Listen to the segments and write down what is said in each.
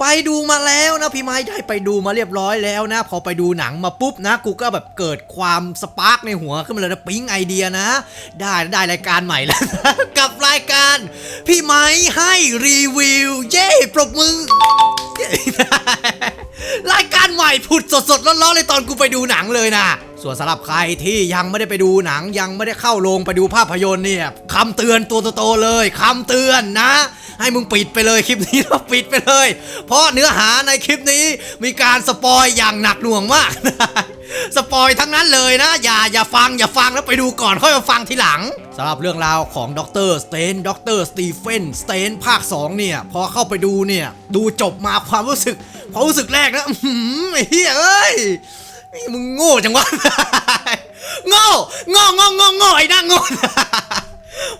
ไปดูมาแล้วนะพี่ไม้ได้ไปดูมาเรียบร้อยแล้วนะ พอไปดูหนังมาปุ๊บนะ กูก็แบบเกิดความสปาร์กในหัวขึ้นมาเลยนะปิ๊งไอเดียนะ ได้ได้รายการใหม่แล้ว กับรายการ พี่ไม้ให้รีวิว เย้ปรบมือรายการใหม่ผุดสดๆร้อนๆเลยตอนกูไปดูหนังเลยนะ ส่วนสำหรับใครที่ยังไม่ได้ไปดูหนังยังไม่ได้เข้าโรงไปดูภาพยนตร์เนี่ยคำเตือนตัวโตๆเลยคำเตือนนะ ให้มึงปิดไปเลยคลิปนี้แล้วปิดไปเลย เพราะเนื้อหาในคลิปนี้มีการสปอยอย่างหนักหน่วงมากสปอยทั้งนั้นเลยนะ อย่าอย่าฟังอย่าฟังแล้วไปดูก่อนค่อยมาฟังทีหลังสำหรับเรื่องราวของดรสเตนดรสตีเฟนสเตนภาค 2 เนี่ย พอเข้าไปดูเนี่ย ดูจบมาความรู้สึกความรู้สึกแรกนะหือไอ้เหี้ยเอ้ย นี่มึงโง่จังวะ โง่โง่โง่โง่โง่ไอ้หน้าโง่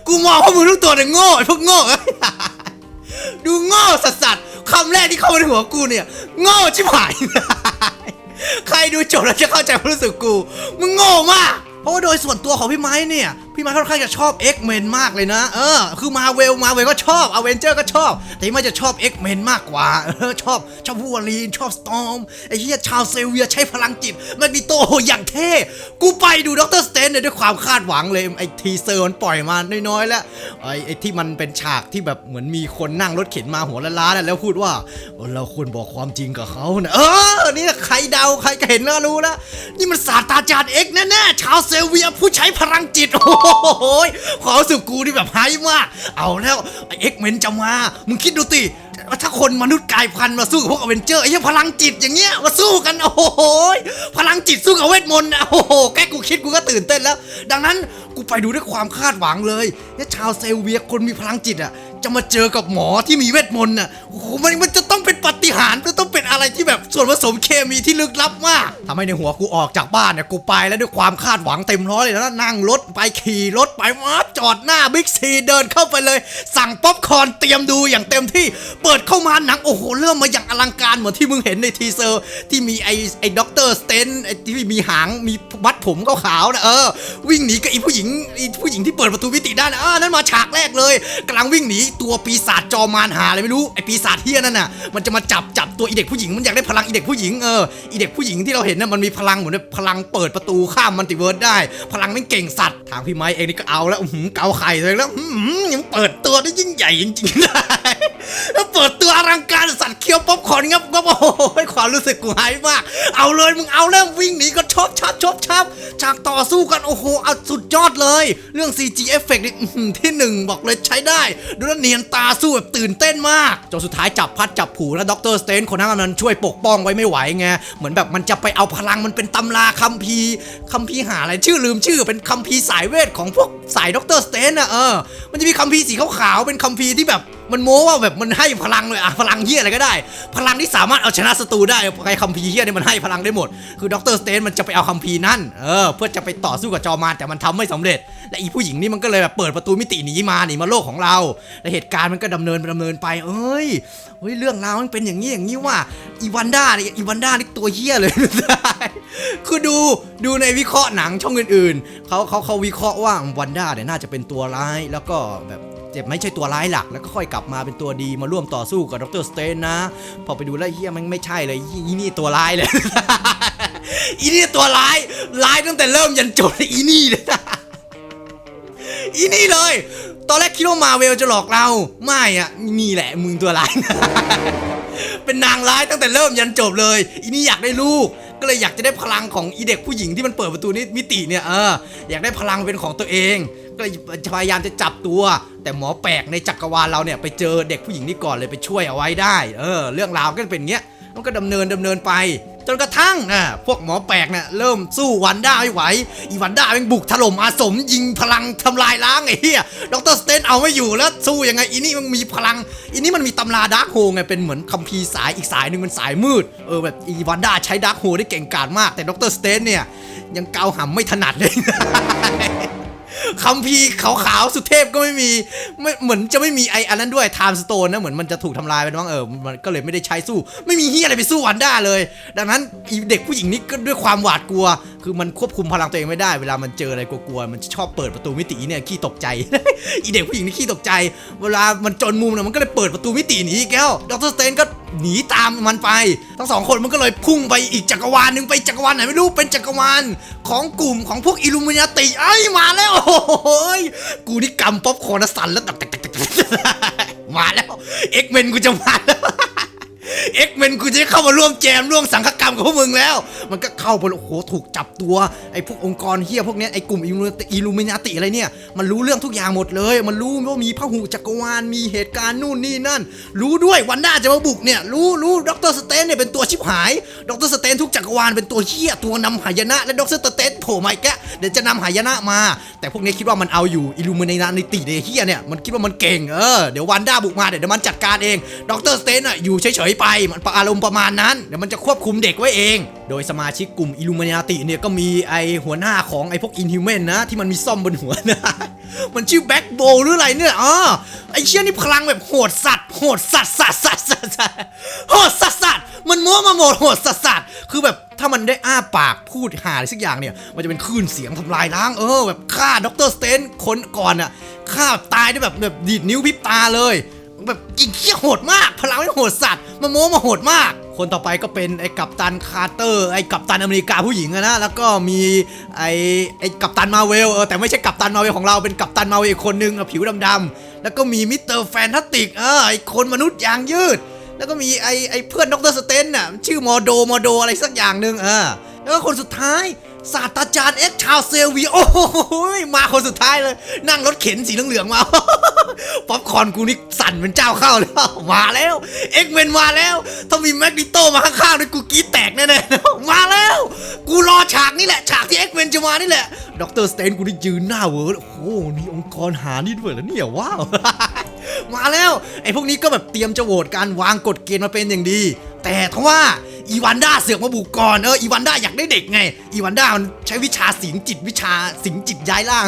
กูมองว่ามึงทุกตัวเนี่ยโง่ไอ้พวกโง่ ดูโง่สัสสัสคำแรกที่เข้ามาในหัวกูเนี่ย โง่ชิบหาย ใครดูจบแล้วจะเข้าใจความรู้สึกกู มึงโง่มาก เพราะว่าโดยส่วนตัวของพี่ไม้เนี่ย พี่ม้ค่อนข้างจะชอบ X-Men มากเลยนะ เออ คือมาเวลมาเวลก็ชอบอเวนเจอร์ก็ชอบ แต่พี่ม้จะชอบ X-Men มากกว่า เออ ชอบ ชอบวูวอรีน ชอบสตอมไอ้เหี้ยชาวเซเวียใช้พลังจิตแมกนิโตอย่างเท่ กูไปดูด็อกเตอร์สเตนเนี่ยด้วยความคาดหวังเลย ไอ้ทีเซอร์มันปล่อยมาน้อยๆแล้ว ไอ้ไอ้ที่มันเป็นฉากที่แบบเหมือนมีคนนั่งรถเข็นมาหัวล้านๆแล้วพูดว่า เราควรบอกความจริงกับเขานะเออ นี่ใครเดาใครก็เห็นแล้วรู้แล้วนี่มันศาสตราจารย์เอกแน่ๆชาวเซเวียผู้ใช้พลังจิตโอ้โหความรู้สึกกูนี่แบบไฮมาก เอาแล้วไอเอ็กเมนจะมา มึงคิดดูติว่าถ้าคนมนุษย์กายพันธุ์มาสู้กับพวกอเวนเจอร์ไอ้เหี้ยพลังจิตอย่างเงี้ยมาสู้กันโอ้โหพลังจิตสู้กับเวทมนต์นะโอ้โหแค่กูคิดกูก็ตื่นเต้นแล้ว ดังนั้นกูไปดูด้วยความคาดหวังเลยเนี่ยชาวเซลเวียคนมีพลังจิตอะจะมาเจอกับหมอที่มีเวทมนต์น่ะโอ้โหมันมันจะ เป็นปฏิหารมันต้องเป็นอะไรที่แบบส่วนผสมเคมีที่ลึกลับมากทำให้ในหัวกูออกจากบ้านเนี่ยกูไปแล้วด้วยความคาดหวังเต็มร้อยเลยนะนั่งรถไปขี่รถไปมาจอดหน้าบิ๊กซีเดินเข้าไปเลย สั่งป๊อปคอร์นเตรียมดูอย่างเต็มที่ เปิดเข้ามาหนังโอ้โหเริ่มมาอย่างอลังการเหมือนที่มึงเห็นในทีเซอร์ ที่มีไอ้ไอ้ด็อกเตอร์สเตนไอที่มีหางมีมัดผมขาวๆนะเออ วิ่งหนีกับไอผู้หญิงไอผู้หญิงที่เปิดประตูมิติได้นะอ่านั่นมาฉากแรกเลยกำลังวิ่งหนีตัวปีศาจจอมารหาอะไรไม่รู้ไอ้ปีศาจเฮียนั่นน่ะมันจะมาจับจับตัวอีเด็กผู้หญิงมันอยากได้พลังอีเด็กผู้หญิงเอออีเด็กผู้หญิงที่เราเห็นน่ะมันมีพลังเหมือนพลังเปิดประตูข้ามมัลติเวิร์สได้ พลังมันเก่งสัตว์ทางพี่ไม้เองนี่ก็เอาแล้วอื้อหืมเกาไข่เลยแล้วอื้อหืมยังเปิดตัวได้ยิ่งใหญ่จริงๆแล้วเปิดตัวอลังการสัตว์เคี้ยวป๊อปคอร์นงับงับโอ้โหความรู้สึกกูหายมาก เอาเลยมึงเอาแล้ววิ่งหนีก็ อบชับชอบชับฉากต่อสู้กันโอ้โหเอาสุดยอดเลย เรื่อง CG effect นี่อื้อหือที่หนึ่งบอกเลยใช้ได้ดูแลเนียนตาสู้แบบตื่นเต้นมากจนสุดท้ายจับพัดจับผูแล้วด็อกเตอร์สเตนคนนั้นมันช่วยปกป้องไว้ไม่ไหวไงเหมือนแบบมันจะไปเอาพลังมันเป็นตำราคัมภีร์คัมภีร์หาอะไรชื่อลืมชื่อเป็นคัมภีร์สายเวทของพวกสายด็อกเตอร์สเตนอะเออมันจะมีคัมภีร์สีขาวๆเป็นคัมภีร์ที่แบบ มันโม้ว่าแบบมันให้พลังเลยอะพลังเฮียอะไรก็ได้ พลังที่สามารถเอาชนะศัตรูได้ใครคัมภีร์เฮียนี่มันให้พลังได้หมด คือด็อกเตอร์สเตนมันจะไปเอาคัมภีร์นั่นเออเพื่อจะไปต่อสู้กับจอมารแต่มันทำไม่สำเร็จ และอีผู้หญิงนี่มันก็เลยแบบเปิดประตูมิติหนีมาหนีมาโลกของเรา และเหตุการณ์มันก็ดำเนินดำเนินไป เอ้ยเฮ้ยเรื่องราวมันเป็นอย่างนี้อย่างนี้ว่าอีวันด้าเนี่ยอีวันด้านี่ตัวเฮี้ยเลยคือดูดูในวิเคราะห์หนังช่องอื่นๆเขาเขาเขาวิเคราะห์ว่าวันด้าเนี่ยน่าจะเป็นตัวร้ายแล้วก็แบบ เจ็บไม่ใช่ตัวร้ายหลัก แล้วก็ค่อยกลับมาเป็นตัวดีมาร่วมต่อสู้กับดรสเตนนะ พอไปดูแล้วเฮียมันไม่ใช่เลยอีนี่ตัวร้ายเลย อีนี่ตัวร้ายร้ายตั้งแต่เริ่มยันจบเลยอีนี่เลยอีนี่เลย ตอนแรกคิดว่ามาเวลจะหลอกเรา ไม่อะนี่แหละมึงตัวร้าย เป็นนางร้ายตั้งแต่เริ่มยันจบเลย อีนี่อยากได้ลูก ก็เลยอยากจะได้พลังของอีเด็กผู้หญิงที่มันเปิดประตูนี้มิติเนี่ยเอออยากได้พลังเป็นของตัวเอง ก็เลยพยายามจะจับตัว แต่หมอแปลกในจักรวาลเราเนี่ยไปเจอเด็กผู้หญิงนี่ก่อนเลยไปช่วยเอาไว้ได้ เออ เรื่องราวก็เป็นเงี้ย มันก็ดำเนินดำเนินไป จนกระทั่งอะพวกหมอแปลกเนี่ยเริ่มสู้วันด้าไม่ไหว อีวันด้าเป็นบุกถล่มอาสมยิงพลังทำลายล้างไอ้เหี้ยดรสเตนเอาไม่อยู่แล้วสู้ยังไงอีนี่มันมีพลัง อีนี่มันมีตำราดาร์คโฮไงเป็นเหมือนคัมภีร์สายอีกสายหนึ่งเป็นสายมืดเออแบบอีวันด้าใช้ดาร์คโฮได้เก่งกาจมาก แต่ดรสเตนเนี่ยยังเกาหำไม่ถนัดเลย คำพีขาวๆสุเทพก็ไม่มีไม่เหมือนจะไม่มีไออันนั้นด้วยไทม์สโตนนะเหมือนมันจะถูกทำลายไปบ้างเออมันก็เลยไม่ได้ใช้สู้ ไม่มีเฮียอะไรไปสู้วันด้าเลย ดังนั้นอีเด็กผู้หญิงนี่ก็ด้วยความหวาดกลัว คือมันควบคุมพลังตัวเองไม่ได้เวลามันเจออะไรกลัวๆมันชอบเปิดประตูมิติเนี่ยขี้ตกใจ อีเด็กผู้หญิงนี่ขี้ตกใจ เวลามันจนมุมเนี่ยมันก็เลยเปิดประตูมิติหนีอีกแก้วดรสเตนก็หนีตามมันไป ทั้งสองคนมันก็เลยพุ่งไปอีกจักรวาลหนึ่งไปจักรวาลไหนไม่รู้เป็นจักรวาลของกลุ่มของพวกอิลูมินาติไอ้ยมาแล้วโอ้โยกูนี่กำป๊อปคอร์นสั่นแล้วมาแล้วเอ็กเมนกูจะมาแล้ว เอ็กเมนกูจะเข้ามาร่วมแจมร่วมสังฆกรรมกับพวกมึงแล้ว มันก็เข้าไปโอ้โหถูกจับตัวไอ้พวกองค์กรเฮียพวกเนี้ยไอ้กลุ่มอิลูมินาติอะไรเนี่ย มันรู้เรื่องทุกอย่างหมดเลย มันรู้ว่ามีพระหุจักรวาลมีเหตุการณ์นู่นนี่นั่น รู้ด้วยวันด้าจะมาบุกเนี่ยรู้รู้ดรสเตนเนี่ยเป็นตัวชิบหายดรสเตนทุกจักรวาลเป็นตัวเฮียตัวนำหายนะและดรสเตนโผล่มาอีกแกเดี๋ยวจะนำหายนะมา แต่พวกนี้คิดว่ามันเอาอยู่อิลูมินาติเดเฮียเนี่ยมันคิดว่ามันเก่งเออเดี๋ยววันด้าบุกมาเดี๋ยวมันจัดการเองดรสเตนอะอยู่เฉยๆไปมันอารมณ์ประมาณนั้น เดี๋ยวมันจะควบคุมเด็กไว้เอง โดยสมาชิกกลุ่มอิลูมินาติเนี่ยก็มีไอหัวหน้าของไอพวกอินฮิวแมนนะ ที่มันมีซ่อมบนหัวนะ มันชื่อแบ็กโบหรืออะไรเนี่ยอ๋อไอเชี่ยนี่พลังแบบโหดสัตว์โหดสัตว์สัตว์สัตว์สัตว์โหดสัตว์สัตว์มันม้วมาหมดโหดสัตว์สัตว์คือแบบถ้ามันได้อ้าปากพูดหาอะไรสักอย่างเนี่ย มันจะเป็นคลื่นเสียงทำลายล้างเออแบบฆ่าด็อกเตอร์สเตนคนก่อนอะฆ่าตายได้แบบแบบดีดนิ้วพริบตาเลย แบบอีกเขี้ยโหดมาก พลังไม่โหดสัตว์มาโม้มาโหดมาก คนต่อไปก็เป็นไอ้กัปตันคาร์เตอร์ไอ้กัปตันอเมริกาผู้หญิงอะนะแล้วก็มีไอ้ไอ้กัปตันมาเวลเออแต่ไม่ใช่กัปตันมาเวลของเราเป็นกัปตันมาเวลอีกคนนึงอะผิวดำๆแล้วก็มีมิสเตอร์แฟนตาติกเออไอ้คนมนุษย์ยางยืด แล้วก็มีไอ้ไอ้เพื่อนดรสเตนน่ะชื่อมอโดมอโดอะไรสักอย่างหนึ่งเออแล้วก็คนสุดท้าย ศาสตราจารย์เอ็กชาวเซลวีโอ้โหมาคนสุดท้ายเลย นั่งรถเข็นสีเหลืองๆมา ป๊อปคอนกูนี่สั่นเป็นเจ้าเข้าแล้ว มาแล้ว เอ็กเมนมาแล้ว ถ้ามีแมกนิโตมาข้างๆด้วยกูกีแตกแน่ๆ มาแล้ว กูรอฉากนี่แหละ ฉากที่เอ็กเมนจะมานี่แหละ ดรสเตนกูได้ยืนหน้าเวอร์โอ้โหมีองค์กรหานี่ด้วยแล้วเนี่ยว้าว มาแล้ว ไอ้พวกนี้ก็แบบเตรียมจะโหวตการวางกฎเกณฑ์มาเป็นอย่างดี แต่ทว่า อีวันด้าเสือกมาบุกก่อนเอออีวันด้าอยากได้เด็กไง อีวันด้ามันใช้วิชาสิงจิตวิชาสิงจิตย้ายร่าง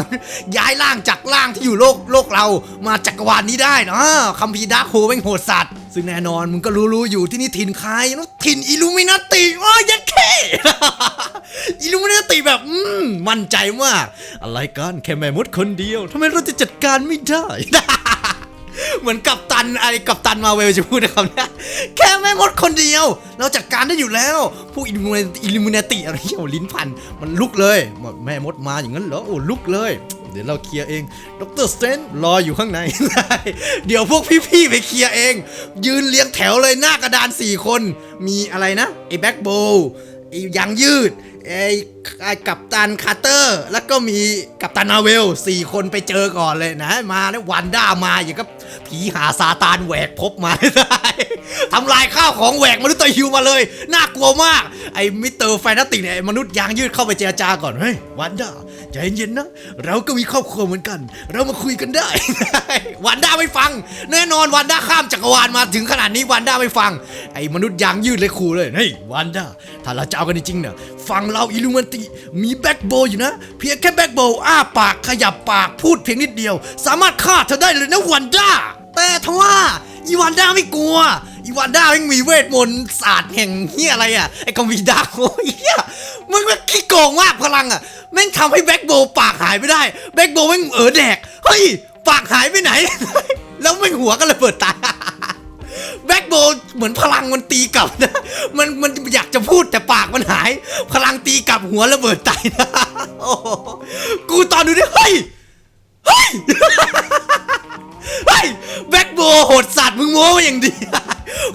ย้ายร่างจากร่างที่อยู่โลกโลกเรามาจักรวาลนี้ได้เนาะคัมภีร์ดาร์คโฮแม่งโหดสัตว์ซึ่งแน่นอนมึงก็รู้ๆอยู่ที่นี่ถิ่นใครเนอะถิ่นอิลูมินาติโอ้ยยัดแค่อิลูมินาติแบบอืมมั่นใจมาก อะไรกันแค่แม่มดคนเดียวทำไมเราจะจัดการไม่ได้ เหมือนกับตันอะไรกับตันมาเวลจะพูดนะครับเนี่ยแค่แม่มดคนเดียว เราจัดการได้อยู่แล้วผู้อิลูมินาอิลูมินติอะไรเงี้ยลิ้นพันมันลุกเลยแม่มดมาอย่างนั้นเหรอโอ้ลุกเลยเดี๋ยวเราเคลียร์เอง ดรสเตนรออยู่ข้างใน เดี๋ยวพวกพี่ๆไปเคลียร์เอง ยืนเรียงแถวเลยหน้ากระดาน 4 คน มีอะไรนะ ไอ้แบ็กโบไอ้ยางยืด ไอ้ไอ้กัปตันคาร์เตอร์ แล้วก็มีกัปตันนาเวลสี่คนไปเจอก่อนเลยนะ มาแล้ววันด้ามาอย่างกับ ผีหาซาตานแหวกภพมาได้ทำลายข้าวของแหวกมนุษย์ตวฮิวมาเลย น่ากลัวมาก ไอ้มิสเตอร์แฟนตาติกเนี่ยมนุษย์ยางยืดเข้าไปเจรจาก่อน เฮ้ยวันด้าใจเย็นๆนะ เราก็มีครอบครัวเหมือนกัน เรามาคุยกันได้ วันด้าไม่ฟัง แน่นอนวันด้าข้ามจักรวาลมาถึงขนาดนี้วันด้าไม่ฟัง ไอ้มนุษย์ยางยืดเลยขู่เลย เฮ้ยวันด้าถ้าเราจะเอากันจริงๆเนี่ย ฟังเราอิลูมันติมีแบ็กโบอยู่นะ เพียงแค่แบ็กโบอ้าปากขยับปากพูดเพียงนิดเดียว สามารถฆ่าเธอได้เลยนะวันด้า แต่ทว่าอีวันด้าไม่กลัวอีวันด้าไม่งมีเวทมนต์ศาสตร์แห่งเฮียอะไรอะไอ้กมีดาโอ้ยเฮียมึงมันขี้โกงมากพลังอะแม่งทำให้แบ็กโบปากหายไปได้แบ็กโบแม่งเออแดกเฮ้ยปากหายไปไหน แล้วแม่งหัวก็ระเบิดตา โบเหมือนพลังมันตีกลับนะ มันมันอยากจะพูดแต่ปากมันหาย พลังตีกลับหัวระเบิดตายนะโอ้กูตอนดูดิเฮ้ยเฮ้ยเฮ้ยแบ็กโบโหดสัตว์มึงโม้มาอย่างดี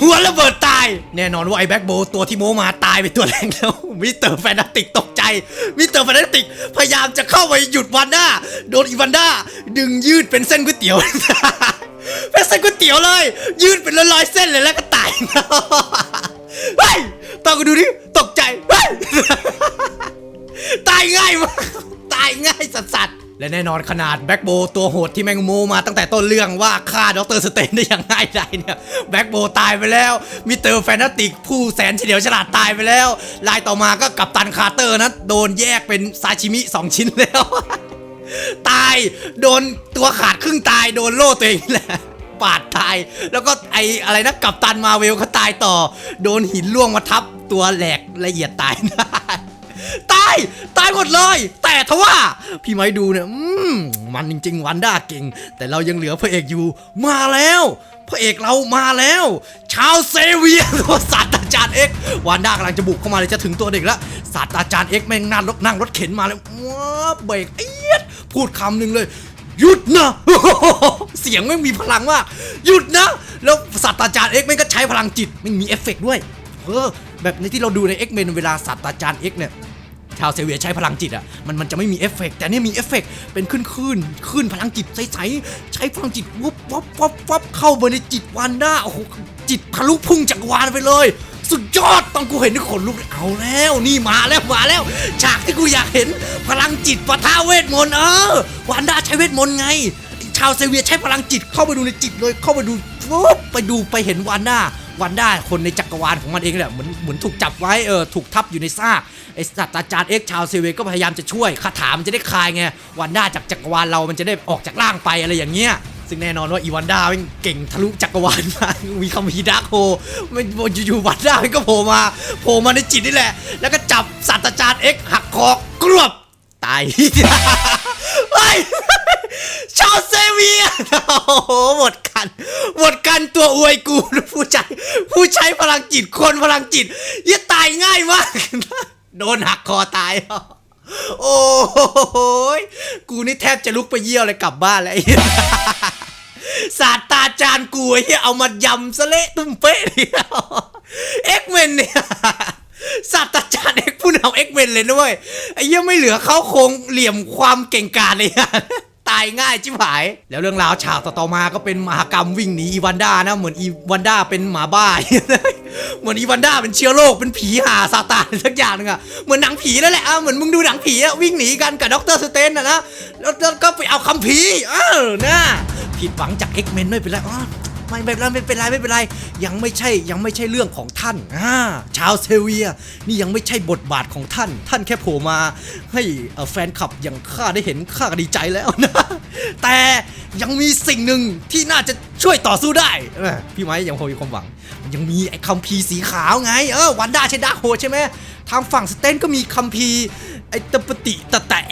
หัวระเบิดตาย แน่นอนว่าไอ้แบ็กโบตัวที่โม้มาตายไปตัวแรกแล้วมิสเตอร์แฟนติกตกใจมิสเตอร์แฟนติกพยายามจะเข้าไปหยุดวันด้าโดนอีวันด้าดึงยืดเป็นเส้นก๋วยเตี๋ยว เป็นเส้นก๋วยเตี๋ยวเลย ยืดเป็นร้อยๆเส้นเลยแล้วก็ตายเฮ้ยตอนกูดูดิตกใจเฮ้ยตายง่ายมากตายง่ายสัสๆและแน่นอนขนาดแบ็กโบตัวโหดที่แมงโมมาตั้งแต่ต้นเรื่องว่าฆ่าดรสเตนได้อย่างง่ายดายเนี่ยแบ็กโบตายไปแล้วมิเตอร์แฟนติกผู้แสนเฉลียวฉลาดตายไปแล้วลายต่อมาก็กัปตันคาร์เตอร์นะโดนแยกเป็นซาชิมิ 2 ชิ้นแล้ว ตายโดนตัวขาดครึ่งตายโดนโล่ตัวเองแหละ ปาดตาย แล้วก็ไออะไรนะกัปตันมาเวลเขาตายต่อ โดนหินล่วงมาทับตัวแหลกละเอียดตายนะตาย ตายหมดเลย แต่ทว่า พี่ไม้ดูเนี่ยมมันจริง ๆ วันด้าเก่ง แต่เรายังเหลือพระเอกอยู่มาแล้วพระเอกเรามาแล้ว ชาวเซเวียตัวศาสตราจารย์เอ็กวันด้ากำลังจะบุกเข้ามาเลยจะถึงตัวเด็กแล้วศาสตราจารย์เอ็กแม่งนั่งรถนั่งรถเข็นมาเลยว้าเบรกเอียดพูดคำหนึ่งเลย หยุดนะ เสียงไม่มีพลังมาก หยุดนะ แล้วศาสตราจารย์เอ็กแม่งก็ใช้พลังจิตไม่มีเอฟเฟกด้วย เออ แบบในที่เราดูใน X-Men เวลาศาสตราจารย์ X เนี่ย ชาวเซเวียใช้พลังจิตอะ มันมันจะไม่มีเอฟเฟกแต่นี่มีเอฟเฟกเป็นขึ้นขึ้นขึ้นพลังจิตใสๆใช้พลังจิตวุบวับวับวับเข้าไปในจิตวันด้าโอ้โหจิตทะลุพุ่งจักวาลไปเลย สุดยอดต้อนกูเห็นนี่ขนลุกเอาแล้วนี่มาแล้วมาแล้ว ฉากที่กูอยากเห็นพลังจิตปะทะเวทมนต์เออวันด้าใช้เวทมนต์ไง ชาวเซเวียใช้พลังจิตเข้าไปดูในจิตเลยเข้าไปดูปุ๊บไปดูไปเห็นวันด้าวันด้าคนในจักรวาลของมันเองแหละเหมือนเหมือนถูกจับไว้เออถูกทับอยู่ในซากไอศาสตราจารย์เอ็กชาวเซเวียก็พยายามจะช่วยคาถามันจะได้คลายไงวันด้าจากจักรวาลเรามันจะได้ออกจากร่างไปอะไรอย่างเงี้ย ซึ่งแน่นอนว่าอีวันด้าเป็นเก่งทะลุจักรวาลมา มีคำพีดาร์กโฮไม่อยู่ๆวันด้ามันก็โผล่มา โผล่มาในจิตนี่แหละ แล้วก็จับศาสตราจารย์เอ็กหักคอกรวบตายเฮ้ชาวเซเวียโอ้โหหมดกัน หมดกันตัวอวยกูผู้ใช้ผู้ใช้พลังจิตคนพลังจิตยี่ตายง่ายมาก โดนหักคอตาย โอ้โหกูนี่แทบจะลุกไปเยี่ยวเลยกลับบ้านแล้วไอ้เหี้ยศาสตราจารย์กูไอ้เหี้ยเอามายำซะเละตุ้มเป๊ะเลยเอ็กเมนเนี่ยศาสตราจารย์เอ็กผู้นำเอ็กเมนเลยด้วยไอ้เหี้ยไม่เหลือเขาโครงเหลี่ยมความเก่งกาจเลยอะ ตายง่ายชิบหาย แล้วเรื่องราวฉากต่อมาก็เป็นมหากรรมวิ่งหนีอีวันด้านะ เหมือนอีวันด้าเป็นหมาบ้า เหมือนอีวันด้าเป็นเชื้อโรคเป็นผีหาซาตานสักอย่างหนึงอะเหมือนหนังผีนั่นแหละอะเหมือนมึงดูหนังผีอะวิ่งหนีกันกับด็อกเตอร์สเตนนะนะแล้วก็ไปเอาคำผีเออนะผิดหวังจากเอ็กเมนไม่เป็นไรอ๋อ ไม่เป็นไรไม่เป็นไรไม่เป็นไร ยังไม่ใช่ยังไม่ใช่เรื่องของท่านอ่าชาวเซเวีย นี่ยังไม่ใช่บทบาทของท่าน ท่านแค่โผล่มา ให้แฟนคลับอย่างข้าได้เห็นข้าก็ดีใจแล้วนะ แต่ยังมีสิ่งหนึ่งที่น่าจะช่วยต่อสู้ได้พี่ไม้ยังพอมีความหวัง มันยังมีไอ้คัมภีร์สีขาวไง เออวันด้าใช่ดาโฮใช่ไหมทางฝั่งสเตนก็มีคัมภีร์ไอ้ตปติตะแตะ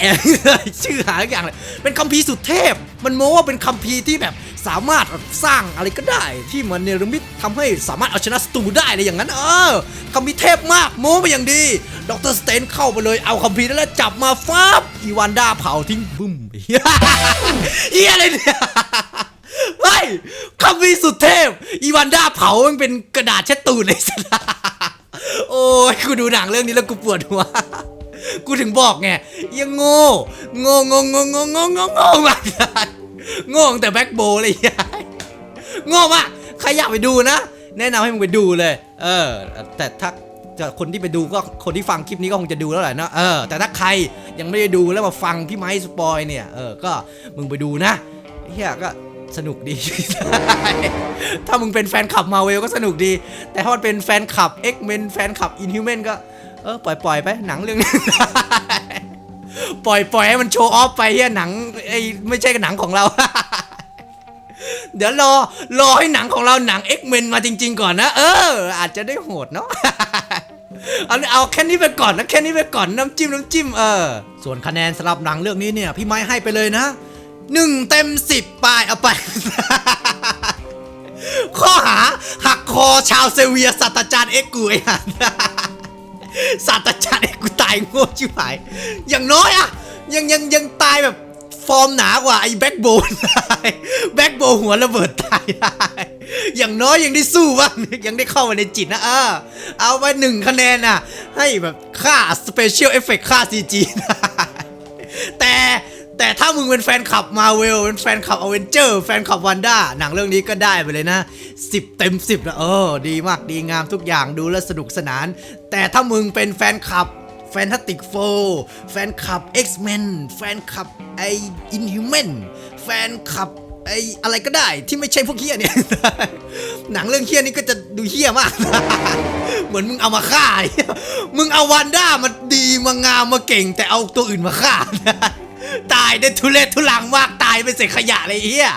ชื่อหาทุกอย่างเลยเป็นคัมภีร์สุดเทพ มันโม้ว่าเป็นคัมภีร์ที่แบบ สามารถสร้างอะไรก็ได้ ที่มันเนรมิตทำให้สามารถเอาชนะศัตรูได้อะไรอย่างนั้น เออคัมภีเทพมากโม้ไปอย่างดีดรสเตนเข้าไปเลยเอาคัมภีแล้วจับมาฟาบอีวานดาเผาทิ้งบึ้มเฮียอะไรเนี่ยเฮ้ยคำวีสุดเทพ อีวานดาเผามันเป็นกระดาษเช็ดตูดเลยสิโอ้ยกูดูหนังเรื่องนี้แล้วกูปวดหัวกูถึงบอกไงยังโง่โง่โง่โง่โง่โง่โง่โง่ โง่งแต่แบ็คโบเลยยายโง่มากใครอยากไปดูนะ แนะนำให้มึงไปดูเลย เออ แต่ถ้าจะคนที่ไปดูก็คนที่ฟังคลิปนี้ก็คงจะดูแล้วแหละเนอะเออแต่ถ้าใครยังไม่ได้ดูแล้วมาฟังพี่ไม้สปอยเนี่ยเออก็มึงไปดูนะเฮียก็สนุกดี ถ้ามึงเป็นแฟนคลับมาเวลก็สนุกดี แต่ถ้ามันเป็นแฟนคลับ X-Men แฟนคลับ Inhuman ก็ เออ ปล่อยปล่อยไป หนังเรื่องนี้ ปล่อยปล่อยให้มันโชว์ออฟไปเฮียหนังไอ้ไม่ใช่หนังของเรา เดี๋ยวรอรอให้หนังของเราหนัง X-Men มาจริง ๆ ก่อนนะ เออ อาจจะได้โหดเนาะเอาเอาแค่นี้ไปก่อนนะแค่นี้ไปก่อนน้ำจิ้มน้ำจิ้มเออส่วนคะแนนสำหรับหนังเรื่องนี้เนี่ย พี่ไม้ให้ไปเลยนะหนึ่งเต็มสิบปลายเอาไป ข้อหาหักคอชาวเซเวียศาสตราจารย์เอ็กกุยอะ ศาสตราจารย์เอ็กซ์กูตายโง่ชิบหาย อย่างน้อยอะยังยังยังตายแบบฟอร์มหนากว่าไอ้แบ็กโบนแบ็กโบหัวระเบิดตายได้อย่างน้อยยังได้สู้บ้างยังได้เข้ามาในจิตนะเออเอาไปหนึ่งคะแนนน่ะ ให้แบบค่าสเปเชียลเอฟเฟกค่าซีจีนะ แต่ถ้ามึงเป็นแฟนคลับมาเวลเป็นแฟนคลับอเวนเจอร์แฟนคลับวันด้าหนังเรื่องนี้ก็ได้ไปเลยนะ 10 เต็ม 10นะเออ ดีมากดีงามทุกอย่างดูแลสนุกสนาน แต่ถ้ามึงเป็นแฟนคลับแฟนตาติกโฟแฟนคลับ X-Men แฟนคลับไอ Inhuman แฟนคลับไออะไรก็ได้ที่ไม่ใช่พวกเฮียเนี่ย หนังเรื่องเฮียนี้ก็จะดูเฮียมาก เหมือนมึงเอามาฆ่า มึงเอาวันด้ามาดีมางามมาเก่ง แต่เอาตัวอื่นมาฆ่า ตายได้ทุเรศทุลังมากตายเป็นเศษขยะเลยไอ้เฮีย